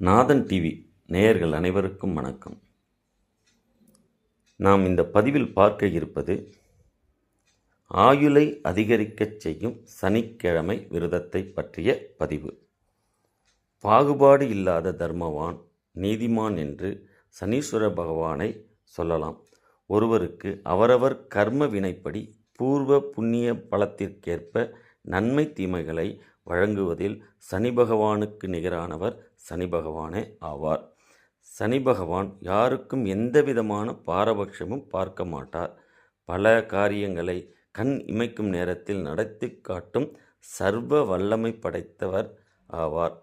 நாதன் TV நேயர்கள் அனைவருக்கும் வணக்கம். நாம் இந்த பதிவில் பார்க்க இருப்பது ஆயுளை அதிகரிக்கச் செய்யும் சனிக்கிழமை விரதத்தை பற்றிய பதிவு. பாகுபாடு இல்லாத தர்மவான் நீதிமான் என்று சனீஸ்வர பகவானை சொல்லலாம். ஒருவருக்கு அவரவர் கர்ம வினைப்படி பூர்வ புண்ணிய பலத்திற்கேற்ப நன்மை தீமைகளை வழங்குவதில் சனி பகவானுக்கு நிகரானவர் சனி பகவானே ஆவார். சனி பகவான் யாருக்கும் எந்தவிதமான பாரபட்சமும் பார்க்க மாட்டார். பல காரியங்களை கண் இமைக்கும் நேரத்தில் நடத்தி காட்டும் சர்வ வல்லமை படைத்தவர் ஆவார்.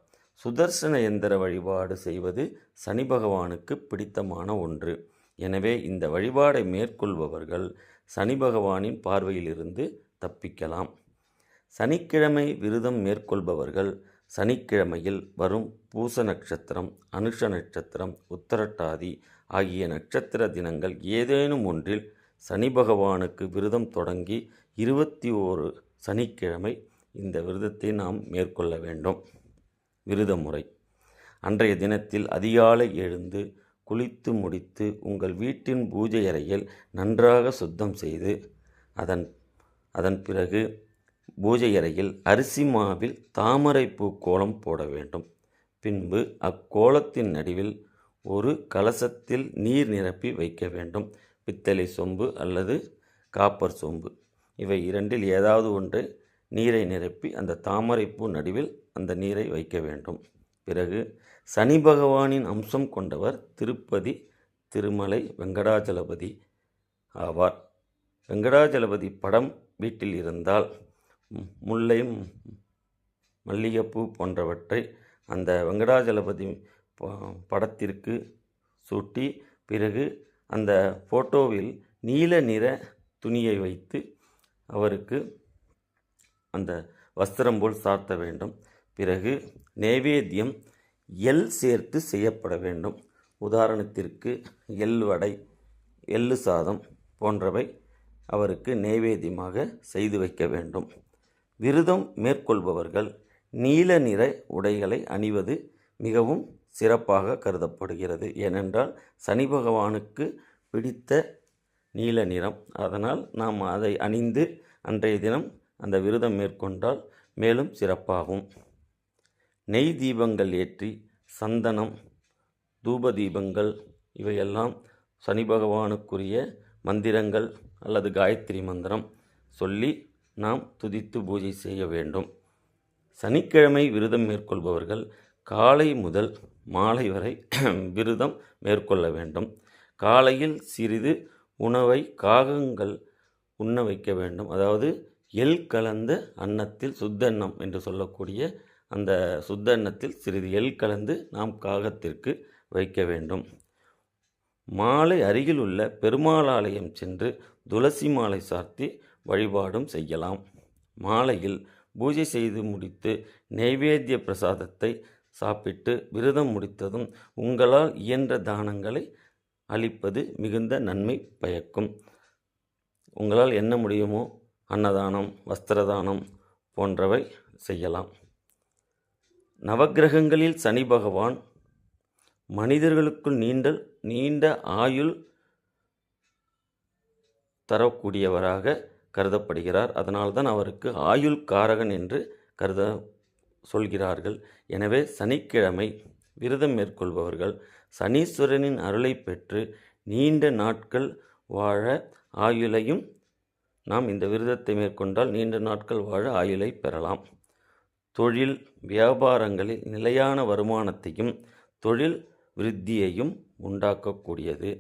சுதர்சன எந்திர வழிபாடு செய்வது சனி பகவானுக்கு பிடித்தமான ஒன்று. எனவே இந்த வழிபாடை மேற்கொள்பவர்கள் சனி பகவானின் பார்வையிலிருந்து தப்பிக்கலாம். சனிக்கிழமை விரதம் மேற்கொள்பவர்கள் சனிக்கிழமையில் வரும் பூச நட்சத்திரம் அனுஷ நட்சத்திரம் உத்தரட்டாதி ஆகிய நட்சத்திர தினங்கள் ஏதேனும் ஒன்றில் சனி பகவானுக்கு விரதம் தொடங்கி இருபத்தி ஓரு சனிக்கிழமை இந்த விரதத்தை நாம் மேற்கொள்ள வேண்டும். விரத முறை. அன்றைய தினத்தில் அதிகாலை எழுந்து குளித்து முடித்து உங்கள் வீட்டின் பூஜை அறையில் நன்றாக சுத்தம் செய்து அதன் அதன் பிறகு பூஜை அறையில் அரிசி மாவில் தாமரைப்பூ கோலம் போட வேண்டும். பின்பு அக்கோலத்தின் நடுவில் ஒரு கலசத்தில் நீர் நிரப்பி வைக்க வேண்டும். பித்தளை சொம்பு அல்லது காப்பர் சொம்பு. இவை இரண்டில் ஏதாவது ஒன்று நீரை நிரப்பி அந்த தாமரைப்பூ நடுவில் அந்த நீரை வைக்க வேண்டும். பிறகு சனி பகவானின் அம்சம் கொண்டவர் திருப்பதி திருமலை வெங்கடாஜலபதி ஆவார். வெங்கடாஜலபதி படம் வீட்டில் இருந்தால் முல்லை மல்லிகைப்பூ போன்றவற்றை அந்த வெங்கடாஜலபதி படத்திற்கு சூட்டி பிறகு அந்த ஃபோட்டோவில் நீல நிற துணியை வைத்து அவருக்கு அந்த வஸ்திரம் போல் சார்த்த வேண்டும். பிறகு நேவேத்தியம் எள் சேர்த்து செய்யப்பட வேண்டும். உதாரணத்திற்கு எள் வடை எள்ளு சாதம் போன்றவை அவருக்கு நைவேத்தியமாக செய்து வைக்க வேண்டும். விரதம் மேற்கொள்பவர்கள் நீல நிற உடைகளை அணிவது மிகவும் சிறப்பாக கருதப்படுகிறது. ஏனென்றால் சனி பகவானுக்கு பிடித்த நீல நிறம். அதனால் நாம் அதை அணிந்து அன்றைய தினம் அந்த விரதம் மேற்கொண்டால் மேலும் சிறப்பாகும். நெய் தீபங்கள் ஏற்றி சந்தனம் தூப தீபங்கள் இவையெல்லாம் சனி பகவானுக்குரிய மந்திரங்கள் அல்லது காயத்ரி மந்திரம் சொல்லி நாம் துதித்து பூஜை செய்ய வேண்டும். சனிக்கிழமை விரதம் மேற்கொள்பவர்கள் காலை முதல் மாலை வரை விரதம் மேற்கொள்ள வேண்டும். காலையில் சிறிது உணவை காகங்கள் உண்ண வைக்க வேண்டும். அதாவது எள் கலந்த அன்னத்தில் சுத்தன்னம் என்று சொல்லக்கூடிய அந்த சுத்த அன்னத்தில் சிறிது எள் கலந்து நாம் காகத்திற்கு வைக்க வேண்டும். மாலை அருகில் உள்ள பெருமாள் ஆலயம் சென்று துளசி மாலை சார்த்தி வழிபாடும் செய்யலாம். மாலையில் பூஜை செய்து முடித்து நைவேத்திய பிரசாதத்தை சாப்பிட்டு விரதம் முடித்ததும் உங்களால் இயன்ற தானங்களை அளிப்பது மிகுந்த நன்மை பயக்கும். உங்களால் என்ன முடியுமோ அன்னதானம் வஸ்திரதானம் போன்றவை செய்யலாம். நவக்கிரகங்களில் சனி பகவான் மனிதர்களுக்குள் நீண்ட நீண்ட ஆயுள் தரக்கூடியவராக கருதப்படுகிறார். அதனால்தான் அவருக்கு ஆயுள் காரகன் என்று கருத சொல்கிறார்கள். எனவே சனிக்கிழமை விரதம் மேற்கொள்பவர்கள் சனீஸ்வரனின் அருளை பெற்று நீண்ட நாட்கள் வாழ ஆயுளையும் நாம் இந்த விரதத்தை மேற்கொண்டால் நீண்ட நாட்கள் வாழ ஆயுளை பெறலாம். தொழில் வியாபாரங்களில் நிலையான வருமானத்தையும் தொழில் விருத்தியையும் உண்டாக்கக்கூடியது.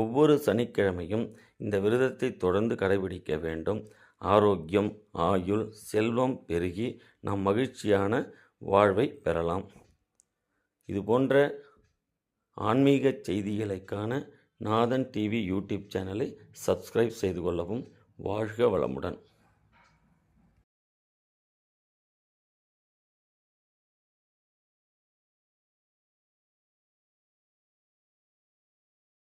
ஒவ்வொரு சனிக்கிழமையும் இந்த விரதத்தை தொடர்ந்து கடைபிடிக்க வேண்டும். ஆரோக்கியம் ஆயுள் செல்வம் பெருகி நாம் மகிழ்ச்சியான வாழ்வை பெறலாம். இது போன்ற ஆன்மீக செய்திகளைக்கான நாதன் டிவி யூடியூப் சேனலை சப்ஸ்கிரைப் செய்து கொள்ளவும். வாழ்க வளமுடன்.